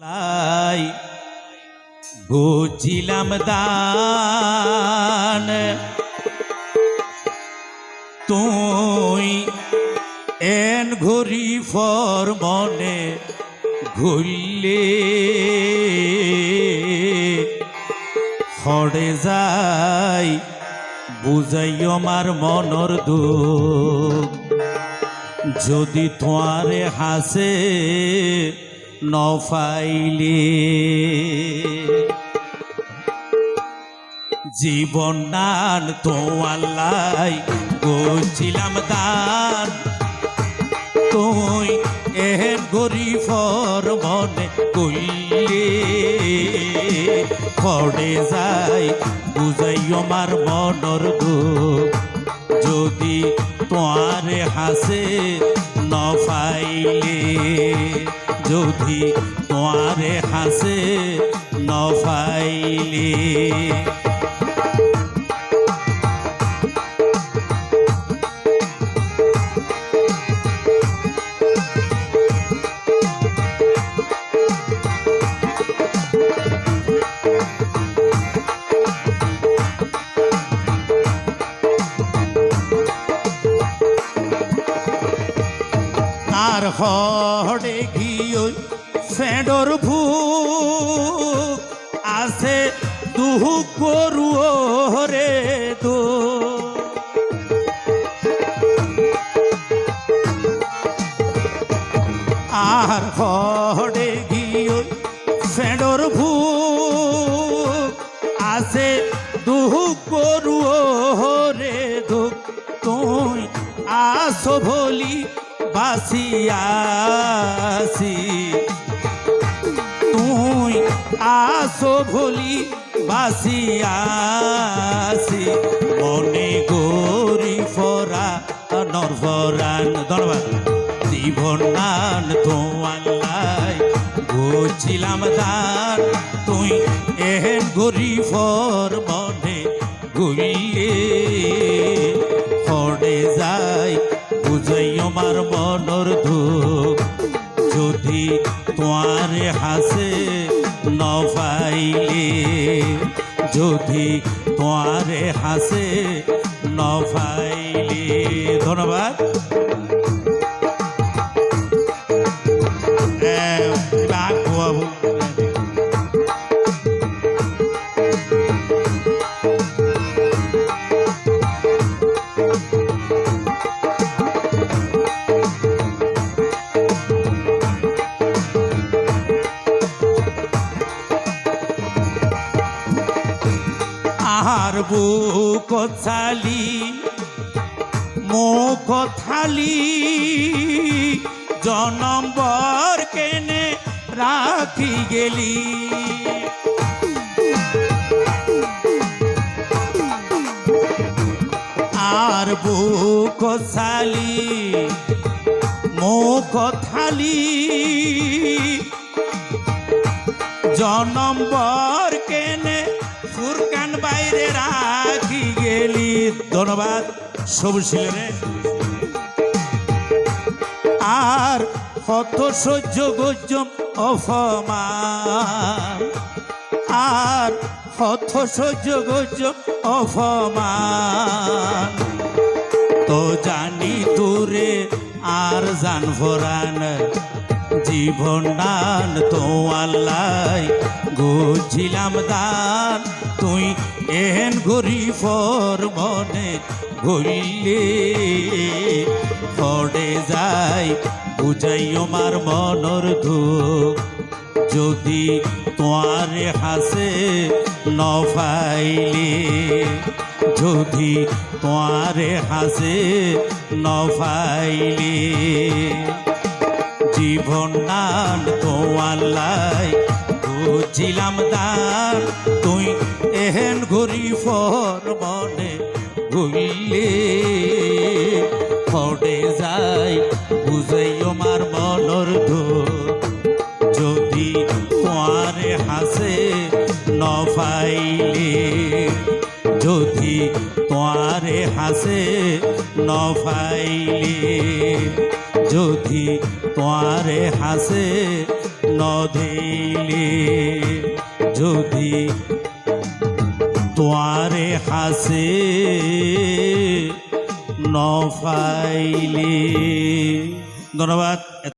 লাই। বুঝিলাম দান। তুই এন ঘড়ি ফর মনে ঘুরলে। হড়ে যাই, বুঝাই আমার মনর দুঃখ। যদি তোমারে হাসে নফাইলে। জীবন দান তোয়াল্লাই গছিলাম দান। তুই এহেন গরিফর মনে কইলে। খড়ে যাই বুঝাই আমার মনর দুঃখ। যদি তোয়ারে হাসে নফাইলে। যদি তোয়ারে হাসে নফাইলে। আর হড়ে গিয়ে ফেডর ভুক আছে দুহু গরু রে দো। আর হড়ে গিয়ে ফেডর ভুক আছে দুহু গরু রে দুঃখ তুই আসো ভলি বাসিয়াসি। তুই আসো ভলি বাসিয়াসি। মনে গরি ফরা নরভরান ধন্যবাদ। জীবন নান তোমাল্লাই বুঝছিলাম দান। তুই এহেন গরি ফর মনে গুলিয়ে আমার মনর ধূপ যদি তোমারে হাসে নফাইলে যদি তোমারে হাসে নফাইলে। ধন্যবাদ। আহার বুক ছালি, মুখ থালি। জনম্বর কেনে রাখি গেলি। আর বুক ছালি, মুখ থালি। জনম্বর কেনে বাইরে রাখি গেলি। ধন্যবাদ, সবুজ রে। আর কত সহ্য গজ্জম অফমান আর কত সহ্য গজ্জম অফমান তো জানি তোরে আর জান ভরান জীবন দান তো আল্লাহ গুছিলাম দান। তুই এহেন গরিফর মনে ভুললে ফড়ে যাই বুঝাই আমার মনর ধূপ। যদি তোয়ারে হাসে নফাইলে, যদি তোয়ারে হাসে নফাইলে। জীবন দান তোয়াল্লাই বুঝিলাম দান তুই এহেন ঘুরি ফর মনে ভুললে ফটে যাই বুঝাই আমার মনর ধূপ। যদি তোয়ারে হাসে নফাইলে যদি তোয়ারে হাসে নফাইলে যদি তোয়ারে হাসে নধিলি যদি তোয়ারে হাসে নফাইলি। ধন্যবাদ।